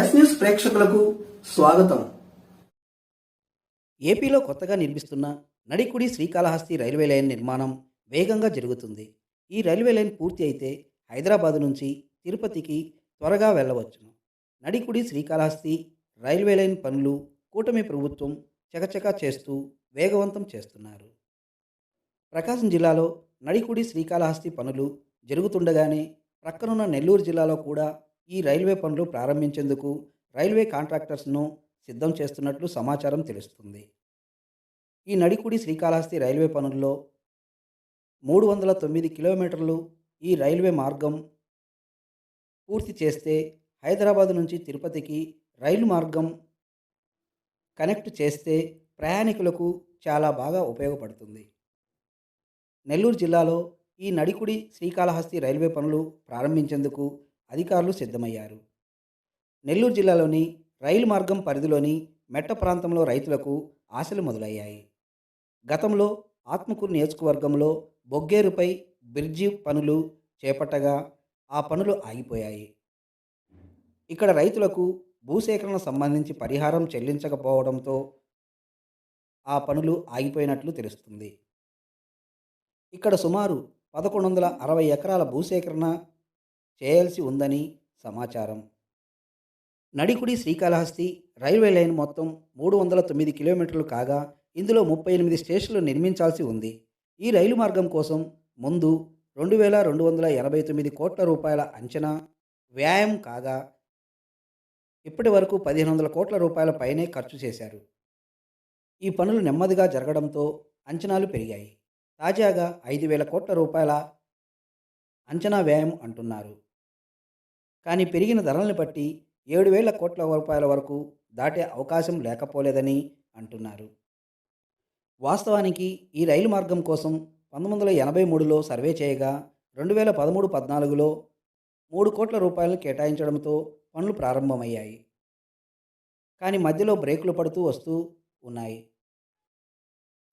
Yes news ప్రేక్షకులకు స్వాగతం. ఏపీలో కొత్తగా నిర్మిస్తున్న నడికుడి శ్రీకాళహస్తి రైల్వే లైన్ నిర్మాణం వేగంగా జరుగుతుంది. ఈ రైల్వే లైన్ పూర్తి అయితే హైదరాబాద్ నుంచి తిరుపతికి త్వరగా వెళ్ళవచ్చును. నడికుడి శ్రీకాళహస్తి రైల్వే లైన్ పనులు కూటమి ప్రభుత్వం చకచకా చేస్తూ వేగవంతం చేస్తున్నారు. ప్రకాశం జిల్లాలో నడికుడి శ్రీకాళహస్తి పనులు జరుగుతుండగానే ప్రక్కనున్న నెల్లూరు జిల్లాలో కూడా ఈ రైల్వే పనులు ప్రారంభించేందుకు రైల్వే కాంట్రాక్టర్స్ను సిద్ధం చేస్తున్నట్లు సమాచారం తెలుస్తుంది. ఈ నడికుడి శ్రీకాళహస్తి రైల్వే పనుల్లో మూడు వందల తొమ్మిది కిలోమీటర్లు ఈ రైల్వే మార్గం పూర్తి చేస్తే హైదరాబాద్ నుంచి తిరుపతికి రైలు మార్గం కనెక్ట్ చేస్తే ప్రయాణికులకు చాలా బాగా ఉపయోగపడుతుంది. నెల్లూరు జిల్లాలో ఈ నడికుడి శ్రీకాళహస్తి రైల్వే పనులు ప్రారంభించేందుకు అధికారులు సిద్ధమయ్యారు. నెల్లూరు జిల్లాలోని రైలు మార్గం పరిధిలోని మెట్ట ప్రాంతంలో రైతులకు ఆశలు మొదలయ్యాయి. గతంలో ఆత్మకూరు నియోజకవర్గంలో బొగ్గేరుపై బ్రిడ్జి పనులు చేపట్టగా ఆ పనులు ఆగిపోయాయి. ఇక్కడ రైతులకు భూసేకరణ సంబంధించి పరిహారం చెల్లించకపోవడంతో ఆ పనులు ఆగిపోయినట్లు తెలుస్తుంది. ఇక్కడ సుమారు పదకొండు వందల అరవై ఎకరాల భూసేకరణ చేయాల్సి ఉందని సమాచారం. నడికుడి శ్రీకాళహస్తి రైల్వే లైన్ మొత్తం మూడు వందల తొమ్మిది కిలోమీటర్లు కాగా ఇందులో ముప్పై ఎనిమిది స్టేషన్లు నిర్మించాల్సి ఉంది. ఈ రైలు మార్గం కోసం ముందు రెండు వేల రెండు వందల ఎనభై తొమ్మిది కోట్ల రూపాయల అంచనా వ్యాయం కాగా ఇప్పటి వరకు పదిహేను వందల కోట్ల రూపాయల పైనే ఖర్చు చేశారు. ఈ పనులు నెమ్మదిగా జరగడంతో అంచనాలు పెరిగాయి. తాజాగా ఐదు వేల కోట్ల రూపాయల అంచనా వ్యయం అంటున్నారు. కానీ పెరిగిన ధరల్ని బట్టి ఏడు వేల కోట్ల రూపాయల వరకు దాటే అవకాశం లేకపోలేదని అంటున్నారు. వాస్తవానికి ఈ రైలు మార్గం కోసం పంతొమ్మిది వందల ఎనభై మూడులో సర్వే చేయగా రెండు వేల పదమూడు పద్నాలుగులో మూడు కోట్ల రూపాయలను కేటాయించడంతో పనులు ప్రారంభమయ్యాయి. కానీ మధ్యలో బ్రేకులు పడుతూ వస్తూ ఉన్నాయి.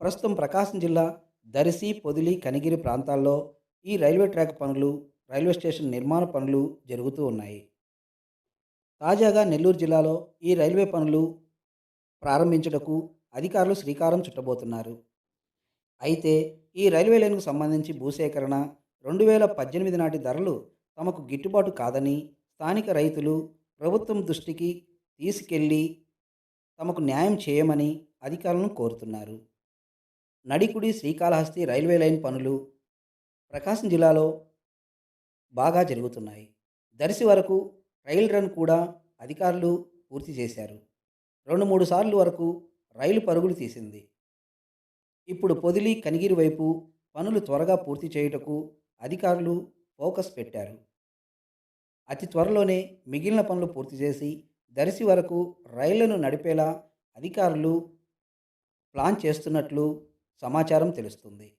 ప్రస్తుతం ప్రకాశం జిల్లా దరిసి పొదిలి కనిగిరి ప్రాంతాల్లో ఈ రైల్వే ట్రాక్ పనులు రైల్వే స్టేషన్ నిర్మాణ పనులు జరుగుతూ ఉన్నాయి. తాజాగా నెల్లూరు జిల్లాలో ఈ రైల్వే పనులు ప్రారంభించుటకు అధికారులు శ్రీకారం చుట్టబోతున్నారు. అయితే ఈ రైల్వే లైన్కు సంబంధించి భూసేకరణ రెండు వేల పద్దెనిమిది నాటి ధరలు తమకు గిట్టుబాటు కాదని స్థానిక రైతులు ప్రభుత్వం దృష్టికి తీసుకెళ్ళి తమకు న్యాయం చేయమని అధికారులను కోరుతున్నారు. నడికుడి శ్రీకాళహస్తి రైల్వే లైన్ పనులు ప్రకాశం జిల్లాలో బాగా జరుగుతున్నాయి. దర్శి వరకు రైల్ రన్ కూడా అధికారులు పూర్తి చేశారు. రెండు మూడు సార్లు వరకు రైలు పరుగులు తీసింది. ఇప్పుడు పొదిలి కనిగిరి వైపు పనులు త్వరగా పూర్తి చేయుటకు అధికారులు ఫోకస్ పెట్టారు. అతి త్వరలోనే మిగిలిన పనులు పూర్తి చేసి దర్శి వరకు రైళ్ళను నడిపేలా అధికారులు ప్లాన్ చేస్తున్నట్లు సమాచారం తెలుస్తుంది.